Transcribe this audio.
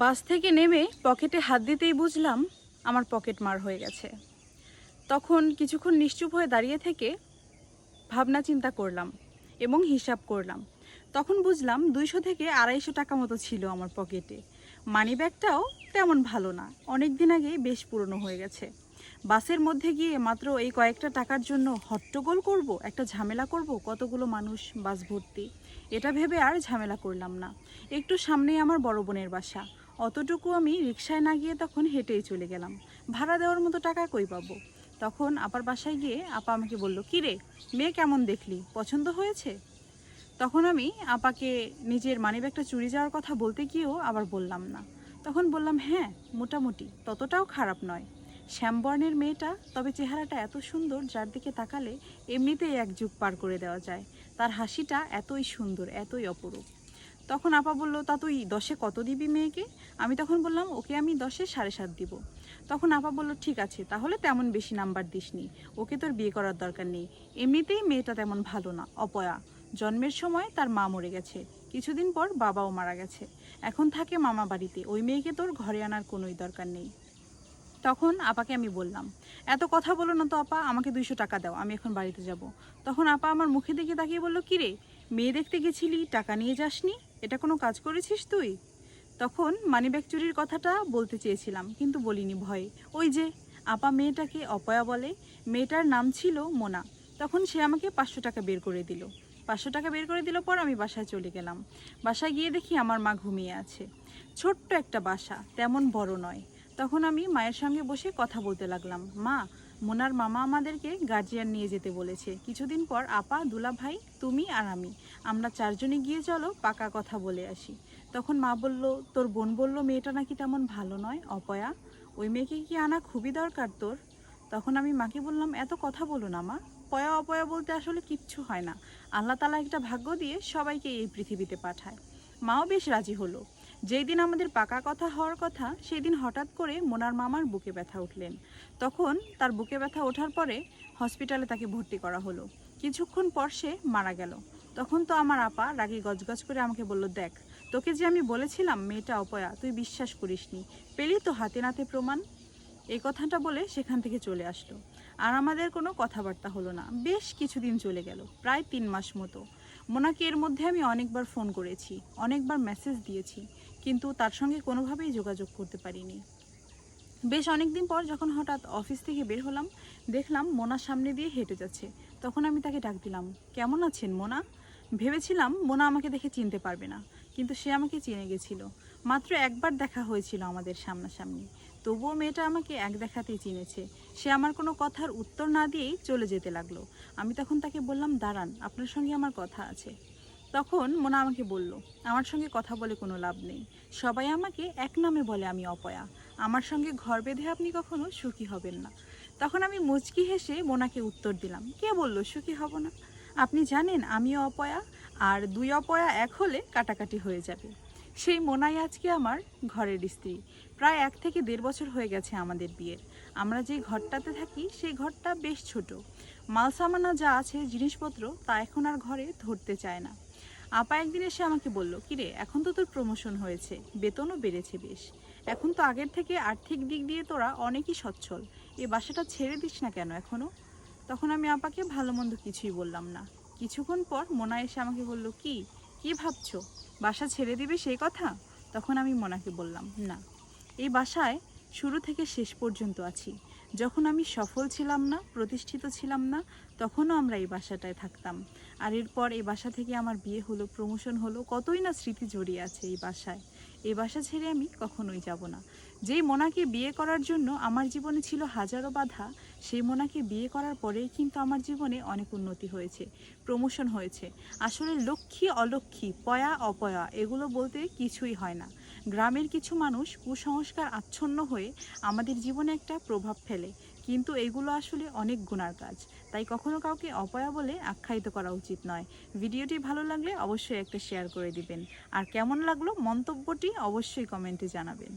বাস থেকে নেমে পকেটে হাত দিতেই বুঝলাম আমার পকেট মার হয়ে গেছে। তখন কিছুক্ষণ নিশ্চুপ হয়ে দাঁড়িয়ে থেকে ভাবনা চিন্তা করলাম এবং হিসাব করলাম। তখন বুঝলাম দুইশো থেকে আড়াইশো টাকা মতো ছিল আমার পকেটে। মানি ব্যাগটাও তেমন ভালো না অনেক দিন আগেই বেশ পুরনো হয়ে গেছে। বাসের মধ্যে গিয়ে মাত্র এই কয়েকটা টাকার জন্য হট্টগোল করব, একটা ঝামেলা করব, কতগুলো মানুষ বাস ভর্তি, এটা ভেবে আর ঝামেলা করলাম না। একটু সামনেই আমার বড় বোনের বাসা অতটুকু আমি রিক্সায় না গিয়ে তখন হেঁটেই চলে গেলাম। ভাড়া দেওয়ার মতো টাকা কই পাবো? তখন আপার বাসায় গিয়ে আপা আমাকে বলল, কি রে, মেয়ে কেমন দেখলি? পছন্দ হয়েছে? তখন আমি আপাকে নিজের মানিব্যাগটা চুরি যাওয়ার কথা বলতে গিয়েও আবার বললাম না। তখন বললাম হ্যাঁ মোটামুটি, ততটাও খারাপ নয়। শ্যামবর্ণের মেয়েটা, তবে চেহারাটা এত সুন্দর যার দিকে তাকালে এমনিতেই এক যুগ পার করে দেওয়া যায়। তার হাসিটা এতই সুন্দর, এতই অপরূপ। তখন আপা বলল, তা তুই দশে কত দিবি মেয়েকে? আমি তখন বললাম, ওকে আমি দশে সাড়ে সাত দিব। তখন আপা বলল, ঠিক আছে, তাহলে তেমন বেশি নাম্বার দিসনি, ওকে তোর বিয়ে করার দরকার নেই। এমনিতেই মেয়েটা তেমন ভালো না, অপয়া। জন্মের সময় তার মা মরে গেছে, কিছুদিন পর বাবাও মারা গেছে। এখন থাকে মামা বাড়িতে, ওই মেয়েকে তোর ঘরে আনার কোনোই দরকার নেই। তখন আপাকে আমি বললাম, এত কথা বলো না তো আপা, আমাকে দুইশো টাকা দাও, আমি এখন বাড়িতে যাব। তখন আপা আমার মুখে দিকে তাকিয়ে বলল কিরে মেয়ে দেখতে গেছিলি, টাকা নিয়ে যাসনি? এটা কোনো কাজ করেছিস তুই? তখন মানিব্যাগ চুরির কথাটা বলতে চেয়েছিলাম, কিন্তু বলিনি ভয়ে। ওই যে, আপা মেয়েটাকে অপয়া বলে, মেয়েটার নাম ছিল মোনা। তখন সে আমাকে পাঁচশো টাকা বের করে দিল। পাঁচশো টাকা বের করে দিল পর আমি বাসায় চলে গেলাম। বাসায় গিয়ে দেখি আমার মা ঘুমিয়ে আছে। ছোট্ট একটা বাসা, তেমন বড় নয়। তখন আমি মায়ের সঙ্গে বসে কথা বলতে লাগলাম, মা মোনার মামা আমাদেরকে গার্জিয়ান নিয়ে যেতে বলেছে। কিছুদিন পর আপা দুলা ভাই তুমি আর আমি, আমরা চারজনে গিয়ে চলো পাকা কথা বলে আসি। তখন মা বলল, তোর বোন বলল মেয়েটা নাকি তেমন ভালো নয়, অপয়া। ওই মেয়েকে কি আনা খুবই দরকার তোর? তখন আমি মাকে বললাম, এত কথা বলো না মা। পয়া, অপয়া বলতে আসলে কিচ্ছু হয় না। আল্লাহ তালা একটা ভাগ্য দিয়ে সবাইকে এই পৃথিবীতে পাঠায়। মাও বেশ রাজি হলো। যেই দিন আমাদের পাকা কথা হওয়ার কথা সেই দিন হঠাৎ করে মোনার মামার বুকে ব্যথা উঠলেন। তখন তার বুকে ব্যথা ওঠার পরে হসপিটালে তাকে ভর্তি করা হলো। কিছুক্ষণ পর সে মারা গেল। তখন তো আমার আপা রাগি গজগজ করে আমাকে বলল, দেখ, তোকে যে আমি বলেছিলাম, মেয়েটা অপয়া, তুই বিশ্বাস করিসনি। পেলি তো হাতে নাতে প্রমাণ? এই কথাটা বলে সেখান থেকে চলে আসলো। আর আমাদের কোনো কথাবার্তা হলো না। বেশ কিছুদিন চলে গেল, প্রায় তিন মাস মতো। মোনাকে এর মধ্যে আমি অনেকবার ফোন করেছি, অনেকবার মেসেজ দিয়েছি। কিন্তু তার সঙ্গে কোনোভাবেই যোগাযোগ করতে পারিনি। বেশ অনেকদিন পর যখন হঠাৎ অফিস থেকে বের হলাম, দেখলাম মোনার সামনে দিয়ে হেঁটে যাচ্ছে। তখন আমি তাকে ডাক দিলাম, কেমন আছেন মোনা? ভেবেছিলাম মোনা আমাকে দেখে চিনতে পারবে না, কিন্তু সে আমাকে চিনে গেছিল। মাত্র একবার দেখা হয়েছিল আমাদের সামনাসামনি। তবুও মেয়েটা আমাকে এক দেখাতেই চিনেছে। সে আমার কোনো কথার উত্তর না দিয়েই চলে যেতে লাগল। আমি তখন তাকে বললাম, দাঁড়ান, আপনার সঙ্গে আমার কথা আছে। তখন মোনা আমাকে বলল, আমার সঙ্গে কথা বলে কোনো লাভ নেই। সবাই আমাকে এক নামে বলে আমি অপয়া। আমার সঙ্গে ঘর বেঁধে আপনি কখনো সুখী হবেন না। তখন আমি মুচকি হেসে মোনাকে উত্তর দিলাম, কে বলল সুখী হব না? আপনি জানেন আমিও অপয়া, আর দুই অপয়া এক হলে কাটাকাটি হয়ে যাবে। সেই মোনাই আজকে আমার ঘরের স্ত্রী। প্রায় এক থেকে দেড় বছর হয়ে গেছে আমাদের বিয়ের। আমরা যে ঘরটাতে থাকি, সেই ঘরটা বেশ ছোট। মালসামানা যা আছে, জিনিসপত্র তা এখন আর ঘরে ধরতে চায় না। আপা একদিন এসে আমাকে বলল, কিরে, এখন তো তোর প্রমোশন হয়েছে, বেতনও বেড়েছে বেশ। এখন তো আগের থেকে আর্থিক দিক দিয়ে তোরা অনেকই সচ্ছল। এ বাসাটা ছেড়ে দিস না কেন এখনও? তখন আমি আপাকে ভালো মন্দ কিছুই বললাম না। কিছুক্ষণ পর মোনা এসে আমাকে বলল, কি কি ভাবছ? বাসা ছেড়ে দিবে সেই কথা? তখন আমি মোনাকে বললাম, না, এই বাসায় শুরু থেকে শেষ পর্যন্ত আছি। যখন আমি সফল ছিলাম না, প্রতিষ্ঠিত ছিলাম না, তখনও আমরা এই বাসাটায় থাকতাম। আর এরপর এই বাসা থেকে আমার বিয়ে হলো, প্রমোশন হলো, কতই না স্মৃতি জড়িয়ে আছে এই বাসায়। এই বাসা ছেড়ে আমি কখনোই যাব না। যেই মোনাকে বিয়ে করার জন্য আমার জীবনে ছিল হাজারো বাধা, সেই মোনাকে বিয়ে করার পরেই কিন্তু আমার জীবনে অনেক উন্নতি হয়েছে, প্রমোশন হয়েছে। আসলে লক্ষ্মী অলক্ষ্মী, পয়া অপয়া, এগুলো বলতে কিছুই হয় না। গ্রামের কিছু মানুষ কুসংস্কার আচ্ছন্ন হয়ে আমাদের জীবনে একটা প্রভাব ফেলে। কিন্তু এগুলো আসলে অনেক গুণার কাজ। তাই কখনো কাউকে অপয়া বলে আখ্যায়িত করা উচিত নয়। ভিডিওটি ভালো লাগলে অবশ্যই একটা শেয়ার করে দিবেন। আর কেমন লাগল মন্তব্যটি অবশ্যই কমেন্টে জানাবেন।